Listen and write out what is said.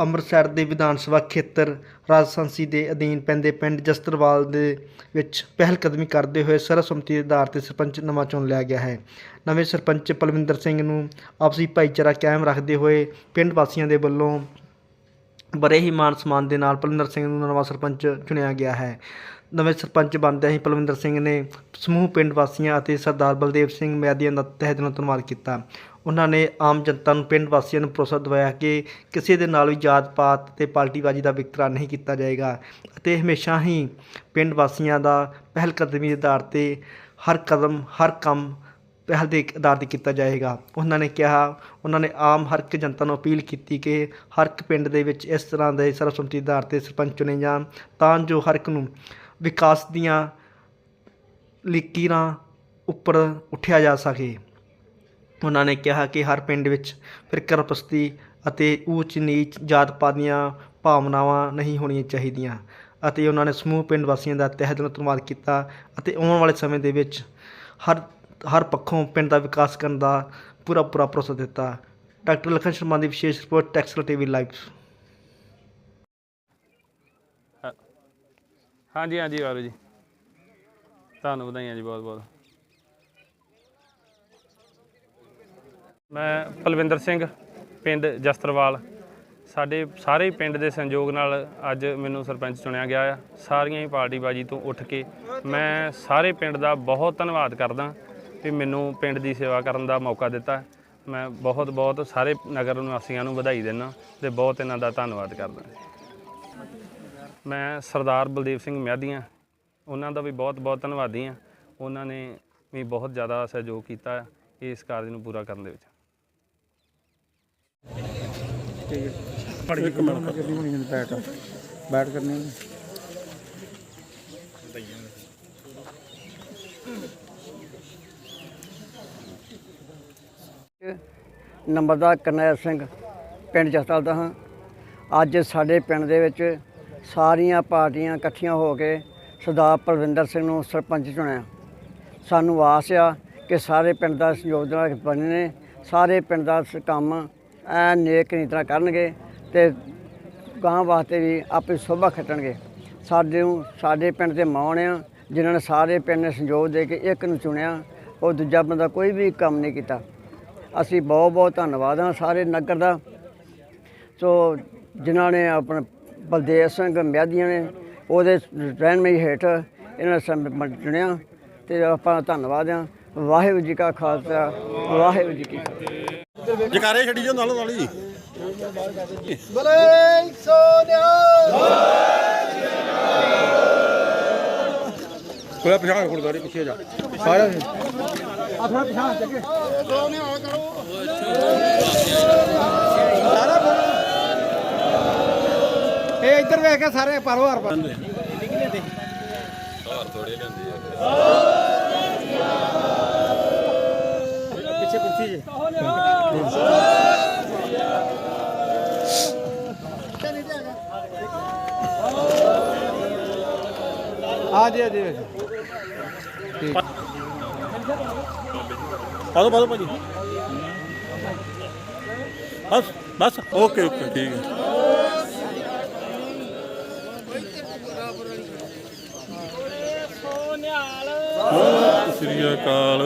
ਅੰਮ੍ਰਿਤਸਰ ਦੇ ਵਿਧਾਨ ਸਭਾ ਖੇਤਰ ਰਾਜਸੰਸੀ ਦੇ ਅਧੀਨ ਪੈਂਦੇ ਪਿੰਡ ਜਸਤਰਵਾਲ ਦੇ ਵਿੱਚ ਪਹਿਲ ਕਦਮੀ ਕਰਦੇ ਹੋਏ ਸਰਬਸੰਮਤੀ ਦੇ ਆਧਾਰ ਤੇ ਸਰਪੰਚ ਨਵਾਂ ਚੁਣ ਲਿਆ ਗਿਆ ਹੈ। ਨਵੇਂ ਸਰਪੰਚ ਪਲਵਿੰਦਰ ਸਿੰਘ ਨੂੰ ਆਪਸੀ ਭਾਈਚਾਰਾ ਕਾਇਮ ਰੱਖਦੇ ਹੋਏ ਪਿੰਡ ਵਾਸੀਆਂ ਦੇ ਵੱਲੋਂ ਬੜੇ ਹੀ ਮਾਨ ਸਨਮਾਨ ਦੇ ਨਾਲ ਪਲਵਿੰਦਰ ਸਿੰਘ ਨੂੰ ਨਵਾਂ ਸਰਪੰਚ ਚੁਣਿਆ ਗਿਆ ਹੈ। ਨਵੇਂ ਸਰਪੰਚ ਬਣਦਿਆਂ ਹੀ ਪਲਵਿੰਦਰ ਸਿੰਘ ਨੇ ਸਮੂਹ ਪਿੰਡ ਵਾਸੀਆਂ ਅਤੇ ਸਰਦਾਰ ਬਲਦੇਵ ਸਿੰਘ ਮੈਦੀਆਂ ਦਾ ਤਹਿ ਦਿਲੋਂ ਧੰਨਵਾਦ ਕੀਤਾ। ਉਹਨਾਂ ਨੇ ਆਮ ਜਨਤਾ ਨੂੰ ਪਿੰਡ ਵਾਸੀਆਂ ਨੂੰ ਭਰੋਸਾ ਦਿਵਾਇਆ ਕਿ ਕਿਸੇ ਦੇ ਨਾਲ ਵੀ ਜਾਤ ਪਾਤ ਤੇ ਪਾਰਟੀਬਾਜ਼ੀ ਦਾ ਵਿਤਕਰਾ ਨਹੀਂ ਕੀਤਾ ਜਾਏਗਾ ਅਤੇ ਹਮੇਸ਼ਾ ਹੀ ਪਿੰਡ ਵਾਸੀਆਂ ਦਾ ਪਹਿਲ ਕਦਮੀ ਦੇ ਆਧਾਰ ਤੇ ਹਰ ਕਦਮ, ਹਰ ਕੰਮ ਪਹਿਲ ਦੇ ਆਧਾਰ ਤੇ ਕੀਤਾ ਜਾਏਗਾ। ਉਹਨਾਂ ਨੇ ਕਿਹਾ, ਉਹਨਾਂ ਨੇ ਆਮ ਹਰ ਇੱਕ ਜਨਤਾ ਨੂੰ ਅਪੀਲ ਕੀਤੀ ਕਿ ਹਰ ਇੱਕ ਪਿੰਡ ਦੇ ਵਿੱਚ ਇਸ ਤਰ੍ਹਾਂ ਦੇ ਸਰਬਸੰਮਤੀ ਆਧਾਰ ਤੇ ਸਰਪੰਚ ਚੁਣੇ ਜਾਣ ਤਾਂ ਜੋ ਹਰ ਇੱਕ ਨੂੰ ਵਿਕਾਸ ਦੀਆਂ ਲਕੀਰਾਂ ਉੱਪਰ ਉੱਠਿਆ ਜਾ ਸਕੇ। ਉਹਨਾਂ ਨੇ ਕਿਹਾ ਕਿ ਹਰ ਪਿੰਡ ਵਿੱਚ ਫਿਰਕਾਪ੍ਰਸਤੀ ਅਤੇ ਊਚ ਨੀਚ ਜਾਤ ਪਾਤ ਦੀਆਂ ਭਾਵਨਾਵਾਂ ਨਹੀਂ ਹੋਣੀਆਂ ਚਾਹੀਦੀਆਂ ਅਤੇ ਉਹਨਾਂ ਨੇ ਸਮੂਹ ਪਿੰਡ ਵਾਸੀਆਂ ਦਾ ਤਹਿ ਦਿਲੋਂ ਧੰਨਵਾਦ ਕੀਤਾ ਅਤੇ ਆਉਣ ਵਾਲੇ ਸਮੇਂ ਦੇ ਵਿੱਚ ਹਰ ਹਰ ਪੱਖੋਂ ਪਿੰਡ ਦਾ ਵਿਕਾਸ ਕਰਨ ਦਾ ਪੂਰਾ ਪੂਰਾ ਭਰੋਸਾ ਦਿੱਤਾ। ਡਾਕਟਰ ਲਖਨ ਸ਼ਰਮਾ ਦੀ ਵਿਸ਼ੇਸ਼ ਰਿਪੋਰਟ ਟੈਕਸਲ ਟੀਵੀ ਲਾਈਵ। ਹਾਂਜੀ ਹਾਂਜੀ ਵਾਲੂ ਜੀ। ਤੁਹਾਨੂੰ ਵਧਾਈਆਂ ਜੀ, ਬਹੁਤ ਬਹੁਤ। ਮੈਂ ਪਲਵਿੰਦਰ ਸਿੰਘ, ਪਿੰਡ ਜਸਤਰਵਾਲ। ਸਾਡੇ ਸਾਰੇ ਪਿੰਡ ਦੇ ਸੰਯੋਗ ਨਾਲ ਅੱਜ ਮੈਨੂੰ ਸਰਪੰਚ ਚੁਣਿਆ ਗਿਆ ਆ। ਸਾਰੀਆਂ ਹੀ ਪਾਰਟੀਬਾਜੀ ਤੋਂ ਉੱਠ ਕੇ ਮੈਂ ਸਾਰੇ ਪਿੰਡ ਦਾ ਬਹੁਤ ਧੰਨਵਾਦ ਕਰਦਾ ਕਿ ਮੈਨੂੰ ਪਿੰਡ ਦੀ ਸੇਵਾ ਕਰਨ ਦਾ ਮੌਕਾ ਦਿੱਤਾ। ਮੈਂ ਬਹੁਤ ਬਹੁਤ ਸਾਰੇ ਨਗਰ ਨਿਵਾਸੀਆਂ ਨੂੰ ਵਧਾਈ ਦਿੰਦਾ ਤੇ ਬਹੁਤ ਇਹਨਾਂ ਦਾ ਧੰਨਵਾਦ ਕਰਦਾ। ਮੈਂ ਸਰਦਾਰ ਬਲਦੇਵ ਸਿੰਘ ਮਿਆਦੀਆਂ, ਉਹਨਾਂ ਦਾ ਵੀ ਬਹੁਤ ਬਹੁਤ ਧੰਨਵਾਦੀ ਹਾਂ ਉਹਨਾਂ ਨੇ ਵੀ ਬਹੁਤ ਜ਼ਿਆਦਾ ਸਹਿਯੋਗ ਕੀਤਾ ਇਸ ਕਾਰਜ ਨੂੰ ਪੂਰਾ ਕਰਨ ਦੇ ਵਿੱਚ। ਇੱਕ ਮਿੰਟ ਬੈਠ ਬੈਠ ਕਰਨੀ ਨੰਬਰਦਾਰ ਕਰਨੈਲ ਸਿੰਘ ਪਿੰਡ ਜਸਤਲ ਦਾ ਹਾਂ। ਅੱਜ ਸਾਡੇ ਪਿੰਡ ਦੇ ਵਿੱਚ ਸਾਰੀਆਂ ਪਾਰਟੀਆਂ ਇਕੱਠੀਆਂ ਹੋ ਕੇ ਸਰਦਾਰ ਪਰਵਿੰਦਰ ਸਿੰਘ ਨੂੰ ਸਰਪੰਚ ਚੁਣਿਆ। ਸਾਨੂੰ ਆਸ ਆ ਕਿ ਸਾਰੇ ਪਿੰਡ ਦਾ ਸਹਿਯੋਗ ਦੇ ਨਾਲ ਬਣੇ ਨੇ। ਸਾਰੇ ਪਿੰਡ ਦਾ ਕੰਮ ਐ ਨੇਕ ਨੀਤ ਕਰਨਗੇ ਤੇ ਗਾਂ ਵਾਸਤੇ ਵੀ ਆਪੇ ਸੋਭਾ ਖੱਟਣਗੇ। ਸਾਡੇ ਨੂੰ ਸਾਡੇ ਪਿੰਡ ਦੇ ਮਾਣ ਆ ਜਿਨ੍ਹਾਂ ਨੇ ਸਾਰੇ ਪਿੰਡ ਨੇ ਸੰਯੋਗ ਦੇ ਕੇ ਇੱਕ ਨੂੰ ਚੁਣਿਆ, ਉਹ ਦੂਜਾ ਬੰਦਾ ਕੋਈ ਵੀ ਕੰਮ ਨਹੀਂ ਕੀਤਾ। ਅਸੀਂ ਬਹੁਤ ਬਹੁਤ ਧੰਨਵਾਦ ਹਾਂ ਸਾਰੇ ਨਗਰ ਦਾ। ਸੋ ਜਿਨ੍ਹਾਂ ਨੇ ਆਪਣਾ ਬਲਦੇਵ ਸਿੰਘ ਮਿਆਦੀਆਂ ਨੇ, ਉਹਦੇ ਰਹਿਨਮਈ ਹੇਠ ਇਹਨਾਂ ਨੇ ਚੁਣਿਆ ਤੇ ਆਪਾਂ ਧੰਨਵਾਦ ਹਾਂ। ਵਾਹਿਗੁਰੂ ਜੀ ਕਾ ਖਾਲਸਾ, ਵਾਹਿਗੁਰੂ ਜੀ ਕੀ ਫਤਿਹ। ਜਕਾਰੇ ਛੱਡੀ ਜੋ ਨਾਲੋਂ ਨਾਲ ਹੀ ਕੋਲਾ ਪਿਛਾਂ ਗੁਰਦਾਰੇ ਪਿੱਛੇ ਜਾ। ਸਾਰਾ ਇਹ ਇੱਧਰ ਵੇਖ ਕੇ ਸਾਰੇ ਪਾਰੋ ਹਰ ਪਾ ਪਿੱਛੇ ਕੁਰਸੀ ਜੇ। ਆ ਜੀ ਆ ਜੀ ਭਾਜੀ। ਬਸ ਬਸ। ਓਕੇ ਓਕੇ ਠੀਕ ਹੈ। ਸ੍ਰੀ ਅਕਾਲ।